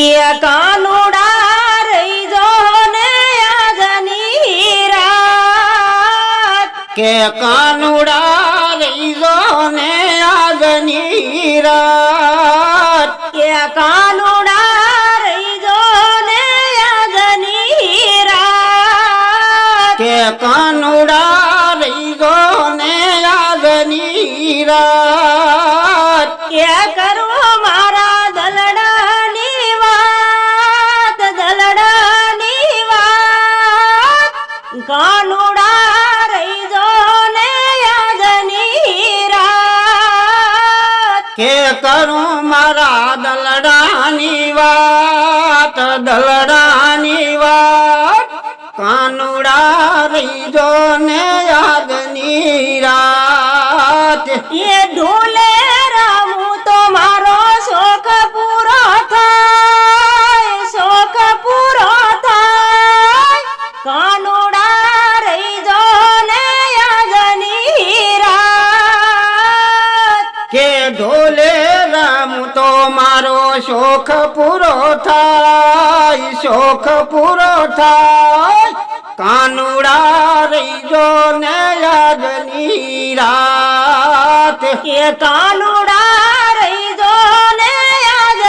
કાનુડા રહી જો ને આજની રાત. કે કાનુડા રહીજો ને આગની રાત. એ કાનુડા રહી જો ને આજની રાત. કે કાનુડા રહીજો ને આગની રાત. એ કરો કાનુડા રહી જો ને આજની રાત. કે કરું મારા દલડાની વાત દલડાની વાત. કાનુડા રહીજો ને આગની રાત. એ ઢોલે কে ধোলে রাম তোমার শোখ পুরো থাই শোখ পুরো থাই কানুড়ার জনে আজ নিরাত কে কানুড়ার জনে আজ